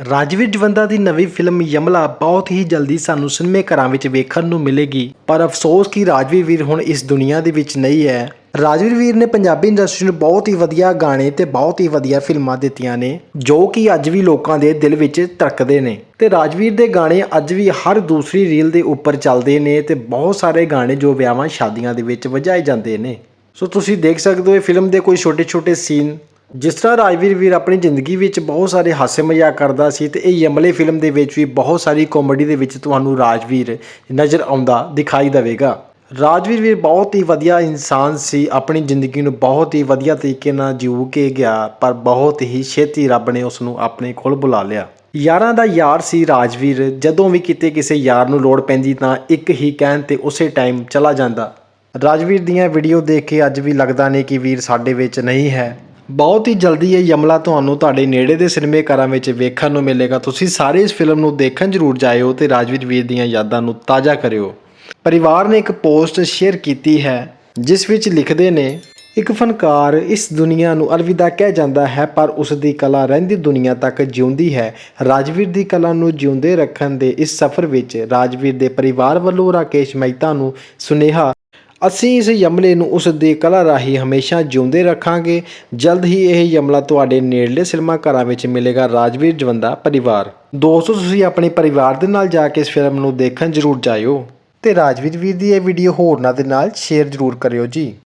ਰਾਜਵੀਰ ਜਵੰਦਾ ਦੀ ਨਵੀਂ ਫਿਲਮ ਯਮਲਾ ਬਹੁਤ ਹੀ ਜਲਦੀ ਸਾਨੂੰ ਸਿਨੇਮੇ ਘਰਾਂ ਵਿੱਚ ਵੇਖਣ ਨੂੰ ਮਿਲੇਗੀ। ਪਰ ਅਫਸੋਸ ਕਿ ਰਾਜਵੀਰ ਵੀਰ ਹੁਣ ਇਸ ਦੁਨੀਆ ਦੇ ਵਿੱਚ ਨਹੀਂ ਹੈ। ਰਾਜਵੀਰ ਵੀਰ ਨੇ ਪੰਜਾਬੀ ਇੰਡਸਟਰੀ ਨੂੰ ਬਹੁਤ ਹੀ ਵਧੀਆ ਗਾਣੇ ਤੇ ਬਹੁਤ ਹੀ ਵਧੀਆ ਫਿਲਮਾਂ ਦਿੱਤੀਆਂ ਨੇ, ਜੋ ਕਿ ਅੱਜ ਵੀ ਲੋਕਾਂ ਦੇ ਦਿਲ ਵਿੱਚ ਧੜਕਦੇ ਨੇ। ਤੇ ਰਾਜਵੀਰ ਦੇ ਗਾਣੇ ਅੱਜ ਵੀ ਹਰ ਦੂਸਰੀ ਰੀਲ ਦੇ ਉੱਪਰ ਚੱਲਦੇ ਨੇ ਤੇ ਬਹੁਤ ਸਾਰੇ ਗਾਣੇ ਜੋ ਵਿਆਹਾਂ ਸ਼ਾਦੀਆਂ ਦੇ ਵਿੱਚ ਵਜਾਏ ਜਾਂਦੇ ਨੇ। ਸੋ ਤੁਸੀਂ ਦੇਖ ਸਕਦੇ ਹੋ ਫਿਲਮ ਦੇ ਕੋਈ ਛੋਟੇ-ਛੋਟੇ ਸੀਨ। ਜਿਸ ਤਰ੍ਹਾਂ ਰਾਜਵੀਰ ਵੀਰ ਆਪਣੀ ਜ਼ਿੰਦਗੀ ਵਿੱਚ ਬਹੁਤ ਸਾਰੇ ਹਾਸੇ ਮਜ਼ਾਕ ਕਰਦਾ ਸੀ ਤੇ ਇਹ ਯਮਲੇ ਫਿਲਮ ਦੇ ਵਿੱਚ ਵੀ ਬਹੁਤ ਸਾਰੀ ਕਾਮੇਡੀ ਦੇ ਵਿੱਚ ਤੁਹਾਨੂੰ ਰਾਜਵੀਰ ਨਜ਼ਰ ਆਉਂਦਾ ਦਿਖਾਈ ਦੇਵੇਗਾ। ਰਾਜਵੀਰ ਵੀਰ ਬਹੁਤ ਹੀ ਵਧੀਆ ਇਨਸਾਨ ਸੀ, ਆਪਣੀ ਜ਼ਿੰਦਗੀ ਨੂੰ ਬਹੁਤ ਹੀ ਵਧੀਆ ਤਰੀਕੇ ਨਾਲ ਜੀਉ ਕੇ ਗਿਆ, ਪਰ ਬਹੁਤ ਹੀ ਛੇਤੀ ਰੱਬ ਨੇ ਉਸ ਨੂੰ ਆਪਣੇ ਕੋਲ ਬੁਲਾ ਲਿਆ। ਯਾਰਾਂ ਦਾ ਯਾਰ ਸੀ ਰਾਜਵੀਰ, ਜਦੋਂ ਵੀ ਕਿਤੇ ਕਿਸੇ ਯਾਰ ਨੂੰ ਲੋੜ ਪੈਂਦੀ ਤਾਂ ਇੱਕ ਹੀ ਕਹਿਣ ਤੇ ਉਸੇ ਟਾਈਮ ਚਲਾ ਜਾਂਦਾ। ਰਾਜਵੀਰ ਦੀਆਂ ਵੀਡੀਓ ਦੇਖ ਕੇ ਅੱਜ ਵੀ ਲੱਗਦਾ ਨਹੀਂ ਕਿ ਵੀਰ ਸਾਡੇ ਵਿੱਚ ਨਹੀਂ ਹੈ। ਬਹੁਤ ਹੀ ਜਲਦੀ ਇਹ ਯਮਲਾ ਤੁਹਾਨੂੰ ਤੁਹਾਡੇ ਨੇੜੇ ਦੇ ਸਿਨੇਮੇ ਘਰਾਂ ਵਿੱਚ ਵੇਖਣ ਨੂੰ ਮਿਲੇਗਾ। ਤੁਸੀਂ ਸਾਰੇ ਇਸ ਫਿਲਮ ਨੂੰ ਦੇਖਣ ਜ਼ਰੂਰ ਜਾਇਓ ਤੇ ਰਾਜਵੀਰ ਵੀਰ ਦੀਆਂ ਯਾਦਾਂ ਨੂੰ ਤਾਜ਼ਾ ਕਰਿਓ। ਪਰਿਵਾਰ ਨੇ ਇੱਕ ਪੋਸਟ ਸ਼ੇਅਰ ਕੀਤੀ ਹੈ, ਜਿਸ ਵਿੱਚ ਲਿਖਦੇ ਨੇ, ਇੱਕ ਫਨਕਾਰ ਇਸ ਦੁਨੀਆ ਨੂੰ ਅਲਵਿਦਾ ਕਹਿ ਜਾਂਦਾ ਹੈ, ਪਰ ਉਸ ਦੀ ਕਲਾ ਰਹਿੰਦੀ ਦੁਨੀਆ ਤੱਕ ਜਿਉਂਦੀ ਹੈ। ਰਾਜਵੀਰ ਦੀ ਕਲਾ ਨੂੰ ਜਿਉਂਦੇ ਰੱਖਣ ਦੇ ਇਸ ਸਫ਼ਰ ਵਿੱਚ ਰਾਜਵੀਰ ਦੇ ਪਰਿਵਾਰ ਵੱਲੋਂ ਰਾਕੇਸ਼ ਮਹਿਤਾ ਨੂੰ ਸੁਨੇਹਾ ਅਸੀਂ ਇਸ ਯਮਲੇ ਨੂੰ ਉਸ ਦੀ ਕਲਾ ਰਾਹੀਂ ਹਮੇਸ਼ਾ ਜਿਉਂਦੇ ਰੱਖਾਂਗੇ। ਜਲਦ ਹੀ ਇਹ ਯਮਲਾ ਤੁਹਾਡੇ ਨੇੜਲੇ ਸਿਨੇਮਾ ਘਰਾਂ ਵਿੱਚ ਮਿਲੇਗਾ, ਰਾਜਵੀਰ ਜਵੰਦਾ, ਪਰਿਵਾਰ। ਦੋਸਤੋ, ਤੁਸੀਂ ਆਪਣੇ ਪਰਿਵਾਰ ਦੇ ਨਾਲ ਜਾ ਕੇ ਇਸ ਫਿਲਮ ਨੂੰ ਦੇਖਣ ਜ਼ਰੂਰ ਜਾਇਓ। ਤੇ ਰਾਜਵੀਰ ਵੀਰ ਦੀ ਇਹ ਵੀਡੀਓ ਹੋਰਨਾਂ ਦੇ ਨਾਲ ਸ਼ੇਅਰ ਜ਼ਰੂਰ ਕਰਿਓ ਜੀ।